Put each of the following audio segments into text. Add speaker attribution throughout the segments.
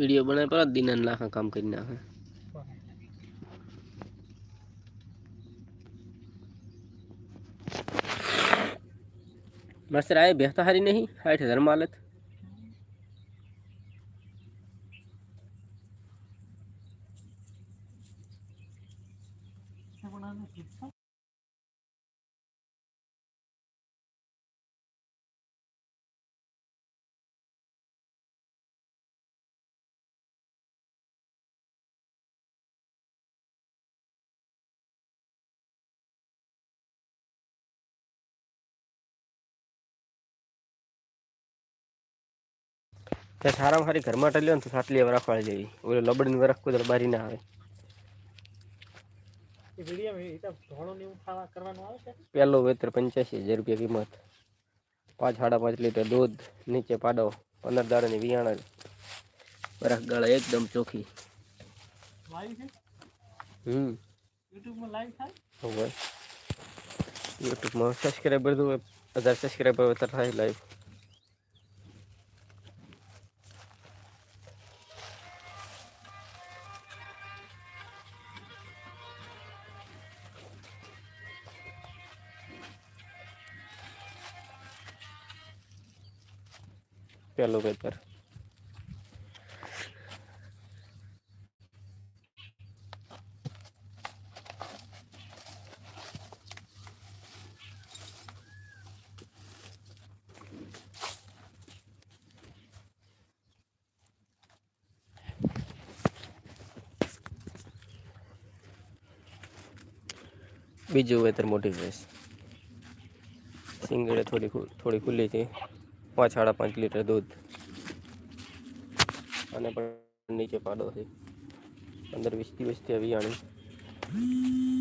Speaker 1: Video બનાવે પર દિન લાખ કામ કરી નાખે માસ્ટર આ બેહતા હારી નહીં સાઠ હજાર ત્યાં સારામાં સારી ઘરમાં ટલ્યો ને તો સાટલી વરખ વાળી જેવી. ઓલો લબડીની વરખ કોઈ બારી ના આવે. પહેલો વેતર પંચ્યાસી હજાર રૂપિયા કિંમત. પાંચ સાડા પાંચ લીટર દૂધ નીચે પાડો પંદર દાડાની વિયાણ. વરખ ગાળા એકદમ ચોખ્ખી હમ.
Speaker 2: યુટ્યુબમાં લાઈવ થાય?
Speaker 1: યુટ્યુબમાં સબસ્ક્રાઈબર હજાર સબસ્ક્રાઈબર વેતર થાય લાઈવ પહેલું વેતર બીજું વેતર મોટી ભેંસ સિંગડે થોડી ખુ- થોડી ખુલ્લી છે પાંચ સાડા પાંચ લીટર દૂધ. અને પણ નીચે પાડો છે. પંદર વીસ દિવસથી આવી આણી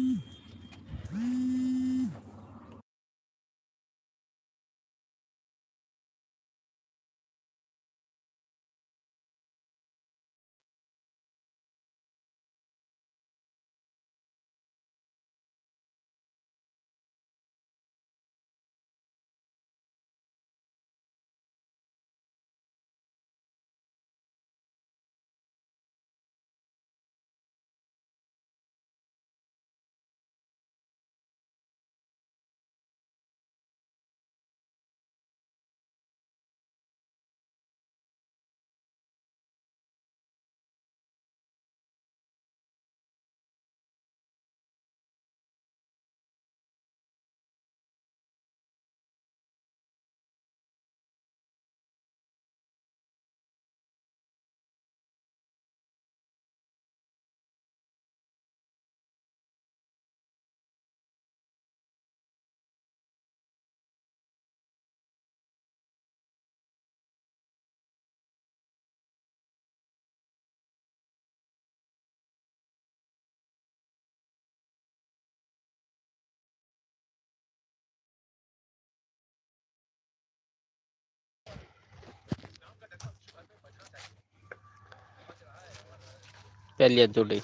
Speaker 1: પહેલી જ જોડી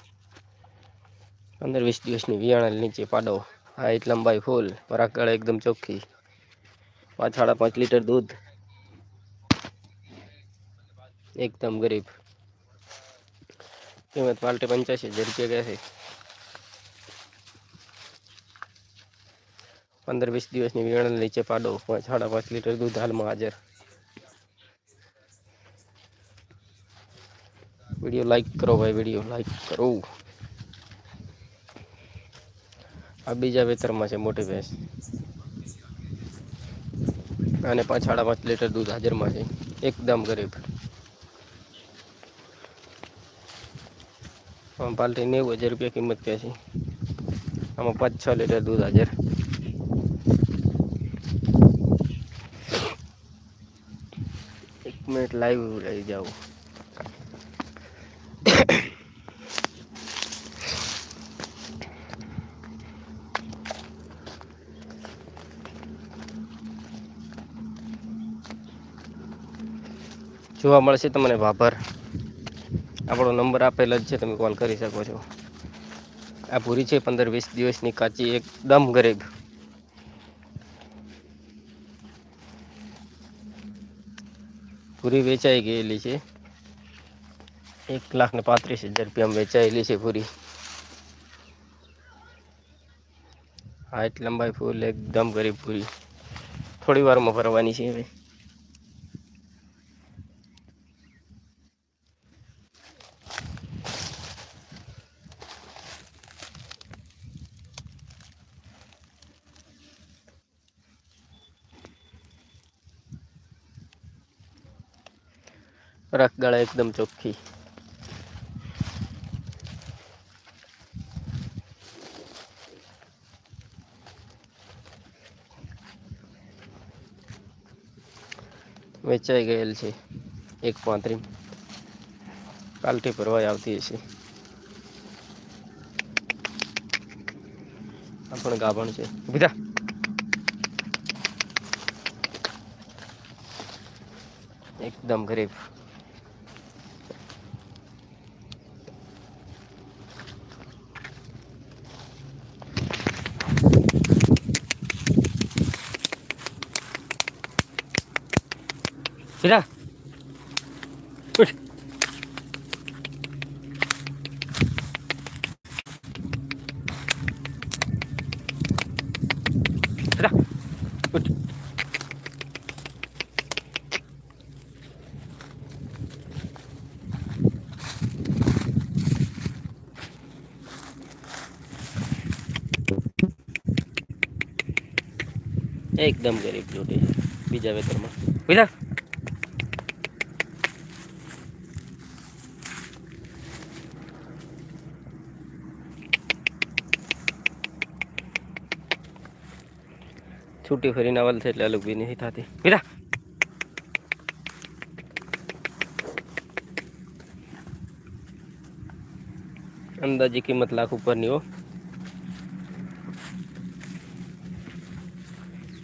Speaker 1: પંદર વીસ દિવસની વિયાણા નીચે પાડો. હાઈટ લંબાઈ ફૂલ. પરાક ગળા એકદમ ચોખ્ખી. પાંચ સાડા પાંચ લીટર દૂધ. એકદમ ગરીબ. કિંમત પાલટે પંચ્યાસી હજાર રૂપિયા કહે છે. પંદર વીસ દિવસની વિયાણા નીચે પાડો. પાંચ સાડા પાંચ લીટર દૂધ હાલમાં હાજર. વીડિયો લાઈક કરો ભાઈ, વીડિયો લાઈક કરો. આ બીજા વેતરમાં છે મોટી ભેંસ. અને પાંચ સાડા પાંચ લીટર દૂધ હાજરમાં છે. એકદમ ગરીબ. પાલટી નેવું હજાર રૂપિયા કિંમત કહે છે. આમાં પાંચ છ લીટર દૂધ હાજર. એક મિનિટ લાઈવ લઈ જાઉં જોવા મળશે તમને ભાભર. આપણો નંબર આપેલ જ છે, તમે કોલ કરી શકો છો. આ પૂરી છે પંદર વીસ દિવસની કાચી એકદમ ગરીબ. પૂરી વેચાઈ ગયેલી છે. એક લાખ ને પાંત્રીસ હજાર રૂપિયામાં વેચાયેલી છે પૂરી હાઈટ લંબાઈ ફૂલ એકદમ ગરીબ પૂરી થોડી વારમાં ભરવાની છે હવે. રખગાળા એકદમ ચોખ્ખી. વેચાઈ ગયેલ છે એક પાંત્રી કાલથી ભરવાઈ આવતી હશે. આ પણ ગાભણ છે. બીજા એકદમ ગરીબ. બીજા ઉઠ બીજા ઉઠ એકદમ ગરીબ જોડી છે બીજા વેતરમાં બીજા છૂટી ફરીને આવલ છે એટલે અલગ બી નહીં થતી. બીજા અંદાજી કિંમત લાખ ઉપરની હો.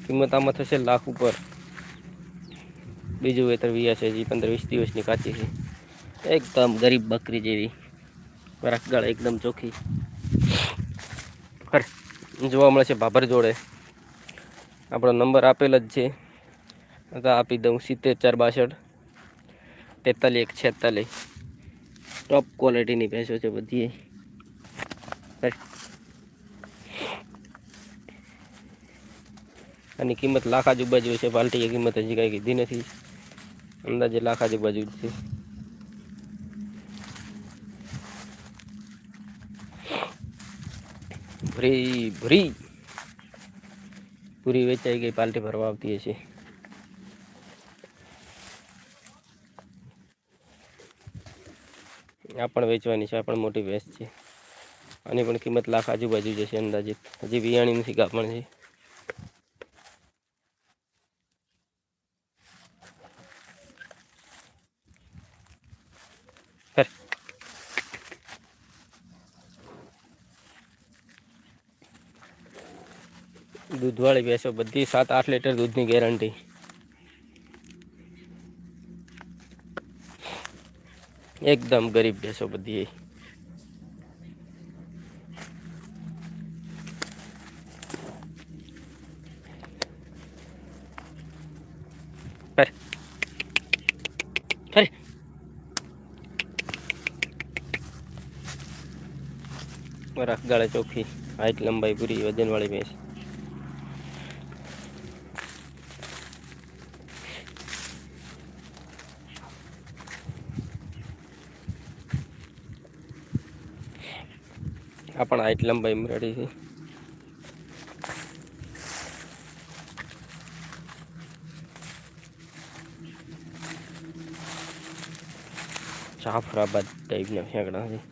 Speaker 1: કિંમત આમાં થશે લાખ ઉપર. બીજું વેતર વિયા છે હજી પંદર વીસ દિવસની કાચી છે. એકદમ ગરીબ બકરી જેવી. રાખગાળ એકદમ ચોખ્ખી. જોવા મળે છે ભાભર જોડે. આપણો નંબર આપેલ જ છે. તો આપી દઉં સિત્તેર ચાર બાસઠ તેતાલીસ એક છેતાલીસ. ટોપ ક્વોલિટીની ભેંસો છે બધી. આની કિંમત લાખ આજુબાજુ છે. પાલટીએ કિંમત હજી કાંઈ કીધી નથી. અંદાજે લાખ આજુબાજુ છે. ભરી ભરી. પૂરી વેચાઈ ગઈ, પાલટી ભરવા આવતી હશે. આ પણ વેચવાની છે, આ પણ મોટી ભેંસ છે. આની પણ કિંમત લાખ આજુબાજુ જશે અંદાજિત. હજી વિયાણી નથી કાપણ છે. દૂધવાળી ભેંસો, બધી સાત આઠ લીટર દૂધની ગેરંટી એકદમ ગરીબ ભેંસો બધી કર. કર. રાખગાળે ચોખ્ખી, હાઈટ લંબાઈ પૂરી વજનવાળી ભેંસ આ પણ આઈટ લંબાઈ મરેડી છે. જાફરાબાદ ટાઈપના ફેંકડા છે.